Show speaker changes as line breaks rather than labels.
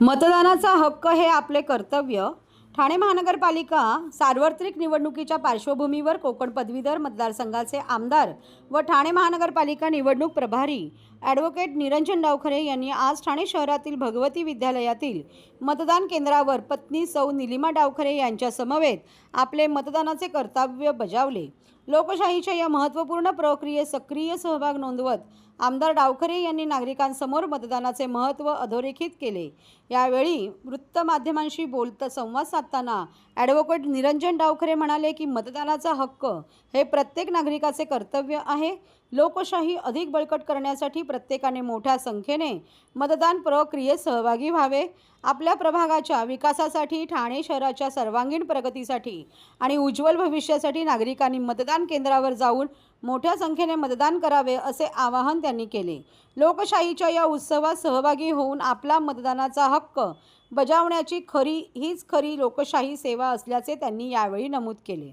मतदानाचा हक्क हे आपले कर्तव्य. ठाणे महानगरपालिका सार्वत्रिक निवडणुकीच्या पार्श्वभूमीवर कोकण पदवीधर मतदारसंघाचे आमदार व ठाणे महानगरपालिका निवडणूक प्रभारी ॲडव्होकेट निरंजन डावखरे यांनी आज ठाणे शहरातील भगवती विद्यालयातील मतदान केंद्रावर पत्नी सौ निलिमा डावखरे यांच्यासमवेत आपले मतदानाचे कर्तव्य बजावले. लोकशाहीच्या या महत्त्वपूर्ण प्रक्रियेत सक्रिय सहभाग नोंदवत आमदार डावखरे यांनी नागरिकांसमोर मतदानाचे महत्त्व अधोरेखित केले. यावेळी वृत्तमाध्यमांशी बोलता संवाद साधताना ॲडव्होकेट निरंजन डावखरे म्हणाले की मतदानाचा हक्क हे प्रत्येक नागरिकाचे कर्तव्य आहे. लोकशाही अधिक बळकट करण्यासाठी प्रत्येकाने मोठ्या संख्येने मतदान प्रक्रियेत सहभागी व्हावे. आपल्या प्रभागाच्या विकासासाठी ठाणे शहराच्या सर्वांगीण प्रगतीसाठी आणि उज्ज्वल भविष्यासाठी नागरिकांनी मतदान मतदान केंद्रावर जाऊन मोठ्या संख्येने मतदान करावे असे आवाहन त्यांनी केले. लोकशाहीच्या या उत्सवात सहभागी होऊन आपला मतदानाचा हक्क बजावण्याची खरी हीच खरी लोकशाही सेवा असल्याचे त्यांनी यावेळी नमूद केले.